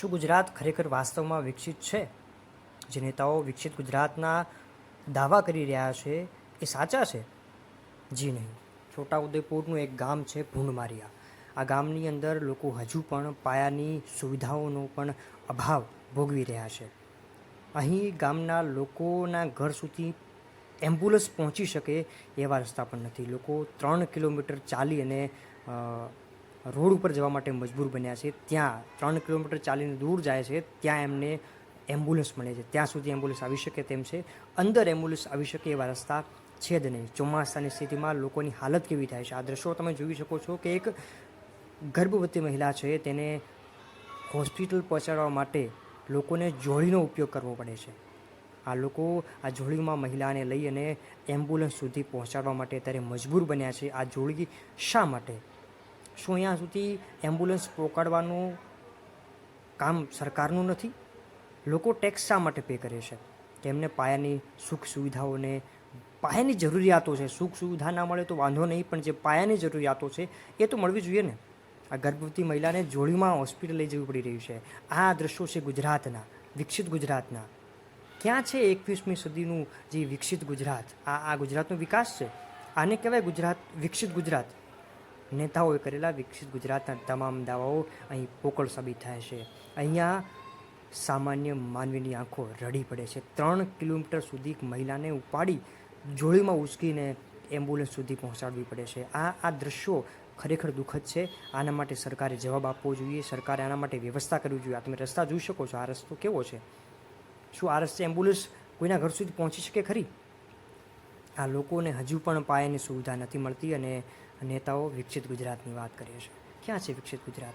શું ગુજરાત ખરેખર વાસ્તવમાં વિકસિત છે. જે નેતાઓ વિકસિત ગુજરાતના દાવા કરી રહ્યા છે એ સાચા છે? જી નહીં. છોટાઉદેપુરનું એક ગામ છે ભૂંડમારિયા. આ ગામની અંદર લોકો હજુ પણ પાયાની સુવિધાઓનો પણ અભાવ ભોગવી રહ્યા છે. અહીં ગામના લોકોના ઘર સુધી એમ્બ્યુલન્સ પહોંચી શકે એવા રસ્તા પણ નથી. લોકો ત્રણ કિલોમીટર ચાલી અને રોડ ઉપર જવા માટે મજબૂર બન્યા છે. ત્યાં ત્રણ કિલોમીટર ચાલીને દૂર જાય છે. ત્યાં એમને એમ્બ્યુલન્સ મળે છે. ત્યાં સુધી એમ્બ્યુલન્સ આવી શકે તેમ છે. અંદર એમ્બ્યુલન્સ આવી શકે એવા રસ્તા છે જ નહીં. ચોમાસાની સ્થિતિમાં લોકોની હાલત કેવી થાય છે? આ દ્રશ્યો તમે જોઈ શકો છો કે એક ગર્ભવતી મહિલા છે તેને હોસ્પિટલ પહોંચાડવા માટે લોકોને જોડીનો ઉપયોગ કરવો પડે છે. આ લોકો આ જોડીમાં મહિલાને લઈ અને એમ્બ્યુલન્સ સુધી પહોંચાડવા માટે અત્યારે મજબૂર બન્યા છે. આ જોડી શા માટે? શું અહીંયા સુધી એમ્બ્યુલન્સ પહોંચાડવાનું કામ સરકારનું નથી? લોકો ટેક્સ શા માટે પે કરે છે? તેમને પાયાની સુખ સુવિધાઓને, પાયાની જરૂરિયાતો છે. સુખ સુવિધા ના મળે તો વાંધો નહીં, પણ જે પાયાની જરૂરિયાતો છે, એ તો મળવી જોઈએ ને. આ ગર્ભવતી મહિલાને જોડીમાં હોસ્પિટલ લઈ જવી પડી રહ્યું છે. આ દ્રશ્યો છે ગુજરાતના, વિકસિત ગુજરાતના. ક્યાં છે એકવીસમી સદીનું જે વિકસિત ગુજરાત? આ આ ગુજરાતનો વિકાસ છે? આને કહેવાય ગુજરાત, વિકસિત ગુજરાત. નેતાઓએ કરેલા વિકસિત ગુજરાતના તમામ દાવાઓ અહીં પોકળ સાબિત થાય છે. અહીંયા સામાન્ય માનવીની આંખો રડી પડે છે. ત્રણ કિલોમીટર સુધી મહિલાને ઉપાડી જોડીમાં ઉચકીને એમ્બ્યુલન્સ સુધી પહોંચાડવી પડે છે. આ આ દ્રશ્યો ખરેખર દુઃખદ છે. આના માટે સરકારે જવાબ આપવો જોઈએ. સરકારે આના માટે વ્યવસ્થા કરવી જોઈએ. આ તમે રસ્તા જોઈ શકો છો. આ રસ્તો કેવો છે? શું આ રસ્તે એમ્બ્યુલન્સ કોઈના ઘર સુધી પહોંચી શકે ખરી? આ લોકોને હજુ પણ પાયાની સુવિધા નથી મળતી અને નેતાઓ વિકસિત ગુજરાતની વાત કરે છે. ક્યાં છે વિકસિત ગુજરાત?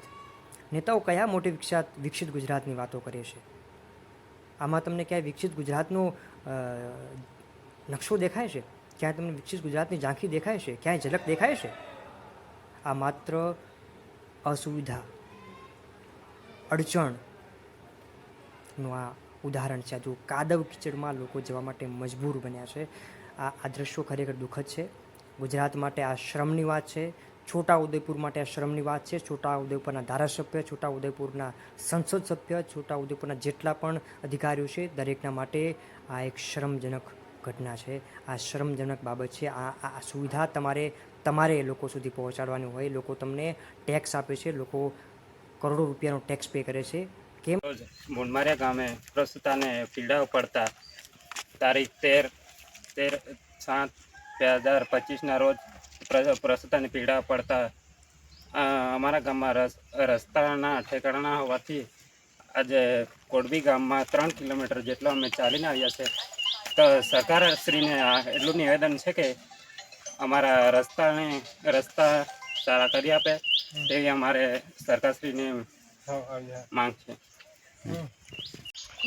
નેતાઓ કયા મોટે વિકસાત, વિકસિત ગુજરાતની વાતો કરે છે? આમાં તમને ક્યાંય વિકસિત ગુજરાતનો નકશો દેખાય છે? ક્યાંય તમને વિકસિત ગુજરાતની ઝાંખી દેખાય છે? ક્યાંય ઝલક દેખાય છે? આ માત્ર અસુવિધા, અડચણનું આ ઉદાહરણ છે. આજુ કાદવ કિચડમાં લોકો જવા માટે મજબૂર બન્યા છે આ આ દ્રશ્યો ખરેખર દુઃખદ છે. ગુજરાત માટે આ શ્રમની વાત છે. છોટા ઉદયપુર માટે આ શ્રમની વાત છે. છોટા ઉદયપુરના ધારાસભ્ય, છોટા ઉદયપુરના સંસદ સભ્ય, છોટા ઉદયપુરના જેટલા પણ અધિકારીઓ છે, દરેકના માટે આ એક શ્રમજનક ઘટના છે. આ શ્રમજનક બાબત છે. આ આ સુવિધા તમારે તમારે લોકો સુધી પહોંચાડવાની હોય. લોકો તમને ટેક્સ આપે છે. લોકો કરોડો રૂપિયાનો ટેક્સ પે કરે છે. કેમ? રોજ ગામે પ્રસ્તુતાને પીડાઓ પડતા તારીખ તેર તેર સાત બે હજાર પચીસના રોજ પ્ર- પ્રસ્તુતાને પીડા પડતા અમારા ગામમાં રસ રસ્તાના ઠેકાણા હોવાથી આજે કોડબી ગામમાં ત્રણ કિલોમીટર જેટલો અમે ચાલીને આવ્યા છે. તો સરકારશ્રીને આ એટલું નિવેદન છે કે અમારા રસ્તાને રસ્તા સારા કરી આપે તેવી અમારે સરકારશ્રીની માંગ છે.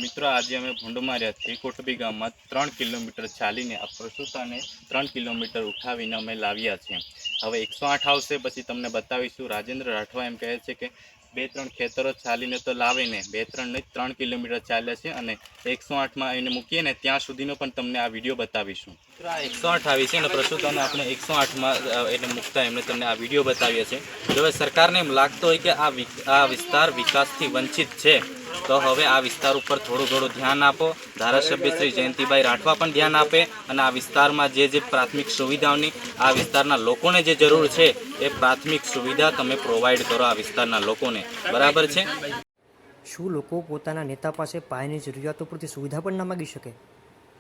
મિત્રો, આજે અમે ભૂંડમાર્યાથી કોટબી ગામમાં ત્રણ કિલોમીટર ચાલીને આ પ્રસૂતાને ત્રણ કિલોમીટર ઉઠાવીને અમે લાવ્યા છીએ. હવે એકસો આઠ આવશે, પછી તમને બતાવીશું. રાજેન્દ્ર રાઠવા એમ કહે છે કે બે ત્રણ ખેતરો ચાલીને તો લાવીને બે ત્રણ નહીં, ત્રણ કિલોમીટર ચાલ્યા છે અને એકસો આઠમાં એને મૂકીએ ને, ત્યાં સુધીનો પણ તમને આ વીડિયો બતાવીશું. આ એકસો આઠ આવી છે અને પ્રસૂતાને આપણે એકસો આઠમાં એને મૂકતા એમણે તમને આ વીડિયો બતાવીએ છે. જો હવે સરકારને એમ લાગતો હોય કે આ આ વિસ્તાર વિકાસથી વંચિત છે. તો હવે આ વિસ્તાર ઉપર થોડું થોડું ધ્યાન આપો. ધારાસભ્ય શ્રી જયંતિભાઈ રાઠવા પણ ધ્યાન આપે અને આ વિસ્તારમાં જે જે પ્રાથમિક સુવિધાઓની, આ વિસ્તારના લોકોને જે જરૂર છે, એ પ્રાથમિક સુવિધા તમે પ્રોવાઈડ કરો આ વિસ્તારના લોકોને. બરાબર છે? શું લોકો પોતાના નેતા પાસે પાયાની જરૂરિયાતો પૂરતી સુવિધા પણ ના માગી શકે?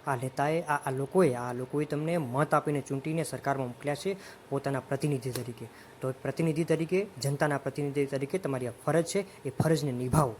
આ નેતાએ આ લોકોએ આ લોકોએ તમને મત આપીને ચૂંટીને સરકારમાં મોકલ્યા છે પોતાના પ્રતિનિધિ તરીકે. તો પ્રતિનિધિ તરીકે, જનતાના પ્રતિનિધિ તરીકે તમારી આ ફરજ છે, એ ફરજને નિભાવો.